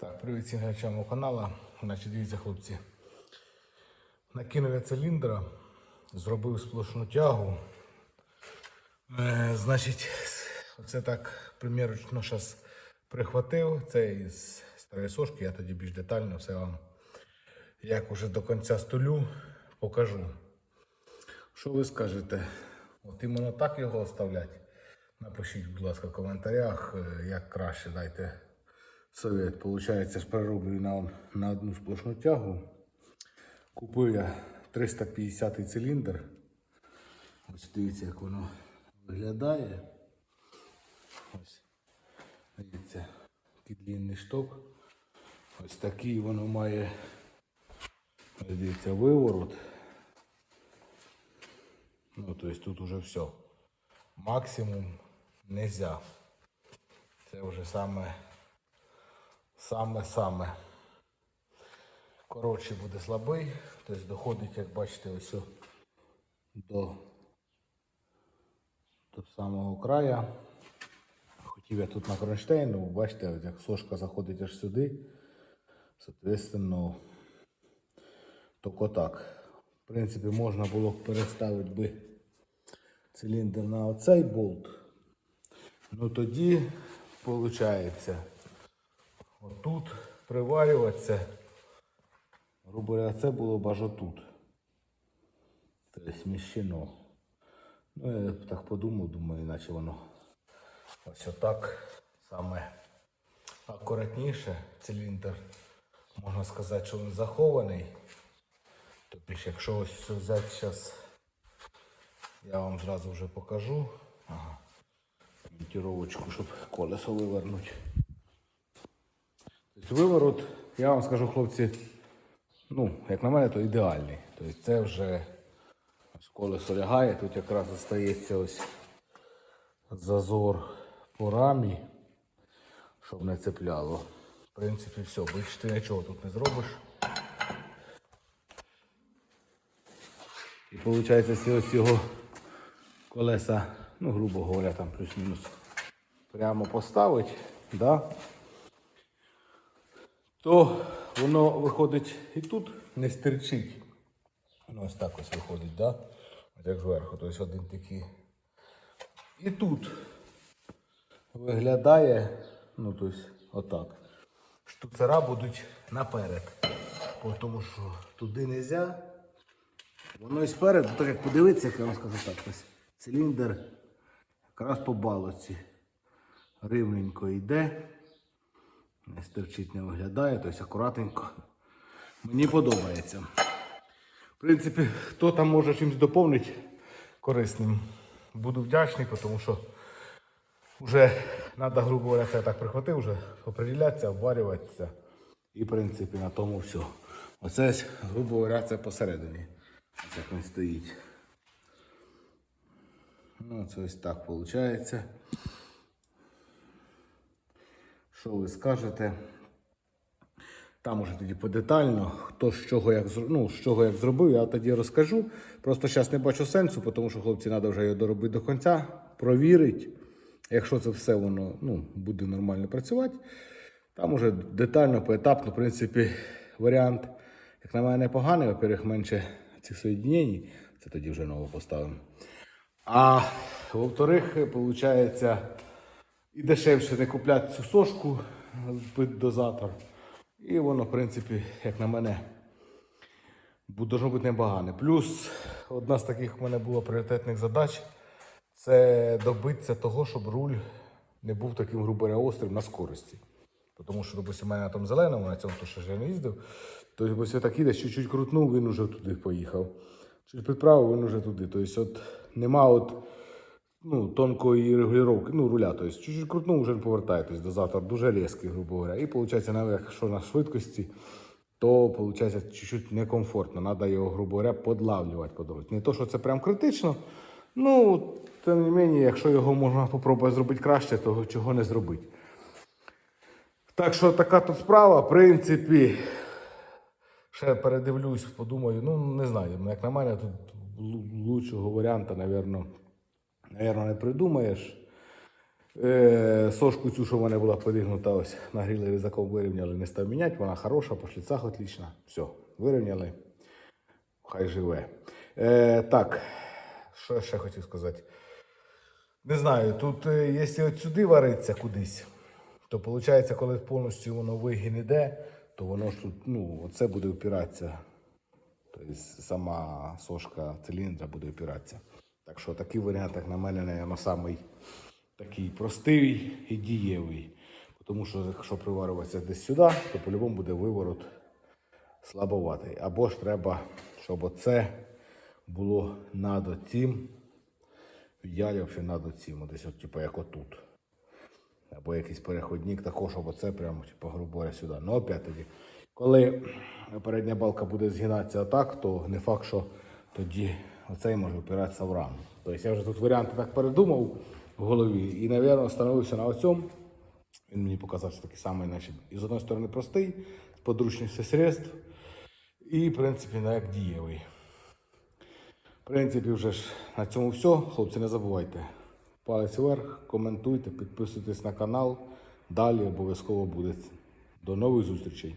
Так, привіт всім глядачам мого каналу. Значить, дивіться, хлопці. Накинув я циліндра, зробив сплошну тягу. Е, значить, оце так примірочно зараз прихватив. Це із старої сошки, я тоді більш детально все вам, як уже до кінця столю, покажу. Що ви скажете? От іменно так його оставлять? Напишіть, будь ласка, в коментарях, е, як краще дайте совет. Получається, перероблю на, на одну сплошну тягу. Купив я 350 циліндр. Ось дивіться, як воно виглядає. Ось. Дивіться, такий длинний шток. Ось такий воно має. Ось дивіться, виворот. Ну, то есть тут уже все. Максимум нельзя. Це вже саме саме-саме. Коротше буде слабий, тобто доходить, як бачите, ось до, до самого краю. Хотів я тут на кронштейну, бачите, як сошка заходить аж сюди. Соответственно, тільки так. В принципі, можна було б переставити би циліндр на оцей болт. Ну тоді, виходить, отут приварюватися. Грубо говоря, це було б аж отут. Тобто сміщено. Ну, я так подумав, думаю, іначе воно ось отак саме акуратніше циліндр. Можна сказати, що він захований. Тобто, якщо ось все взяти зараз, я вам зразу вже покажу. Ага. Монтировочку, щоб колесо вивернути. Виворот, я вам скажу, хлопці, ну, як на мене, то ідеальний. Тобто це вже ось колесо лягає, тут якраз залишається ось зазор по рамі, щоб не цепляло. В принципі, все, більше ти нічого тут не зробиш. І виходить, якщо ось його колеса, ну, грубо говоря, там плюс-мінус прямо поставить, да, то воно виходить і тут не стерчить. Воно ось так ось виходить, да? Ось як зверху, тобто один такий. І тут виглядає, ну тобто, отак. Штуцера будуть наперед. Тому що туди не можна. Воно і спереду, так як подивитися, як я вам скажу так, ось циліндр якраз по балоці. Рівненько йде. Не стерчить, не виглядає, тобто акуратненько. Мені подобається. В принципі, хто там може чимось доповнити корисним, буду вдячний, тому що вже треба, грубо говоря, це так прихватив, вже оприділятися, обварюватися. І, в принципі, на тому все. Оце, грубо говоря, це посередині. Ось як він стоїть. Ну, це ось так виходить. Що ви скажете? Там уже тоді подетально, хто з чого як, ну, з чого як зробив, я тоді розкажу. Просто зараз не бачу сенсу, тому що хлопці треба вже його доробити до кінця, провірити. Якщо це все воно ну, буде нормально працювати, там уже детально, поетапно, в принципі, варіант, як на мене, непоганий, во-первых, менше цих соєдинень, це тоді вже ново поставимо. А во-вторых, виходить, і дешевше не купляти цю сошку під дозатор. І воно, в принципі, як на мене, должно бути непогане. Плюс одна з таких в мене була пріоритетних задач це добитися того, щоб руль не був таким, грубо говоря, острим на скорості. Тому що, допустим, у мене тому зеленому, на цьому, то ж я не їздив, то ось так іде, чуть-чуть крутнув, він уже туди поїхав. Чуть підправив, він уже туди. Тобто, от нема от, ну, тонкої регулювання, ну, руля. Тобто, чуть-чуть крутнув, вже не повертає. Тобто, дозатор дуже різкий, грубо говоря. І виходить, навіть якщо на швидкості, то виходить чуть-чуть некомфортно. Треба його, грубо говоря, подлавлювати по дорозі. Не то, що це прям критично. Ну, тим не менше, якщо його можна спробувати зробити краще, то чого не зробити. Так що така тут справа, в принципі, ще передивлюсь, подумаю, ну не знаю, як на мене, тут лучшого варіанту, напевно, напевно, не придумаєш. Е, сошку цю, що в мене була подигнута, ось нагріли різаком, вирівняли, не став міняти, вона хороша, по шліцах отлічна. Все, вирівняли. Хай живе. Е, так, що ще хотів сказати? Не знаю, тут, е, якщо от сюди вариться кудись, то виходить, коли повністю воно вигін іде, то воно ж тут, ну, оце буде впиратися. Тобто сама сошка циліндра буде впиратися. Так що такий варіант, як на мене, наверное, самий такий простий і дієвий. Тому що якщо приварюватися десь сюди, то по-любому буде виворот слабоватий. Або ж треба, щоб оце було над цим. В ідеалі взагалі над цим, десь от, типу, як отут. Або якийсь переходник, також, щоб оце прямо, типу, грубо говоря, сюди. Ну, опять тоді, коли передня балка буде згинатися отак, то не факт, що тоді оцей може опиратися в раму. Тобто я вже тут варіанти так передумав в голові і, мабуть, встановився на оцьому. Він мені показався такий самий, наче і з одної сторони простий, з подручністю средств, і, в принципі, як дієвий. В принципі, вже ж на цьому все. Хлопці, не забувайте. Палець вверх, коментуйте, підписуйтесь на канал. Далі обов'язково буде. До нових зустрічей.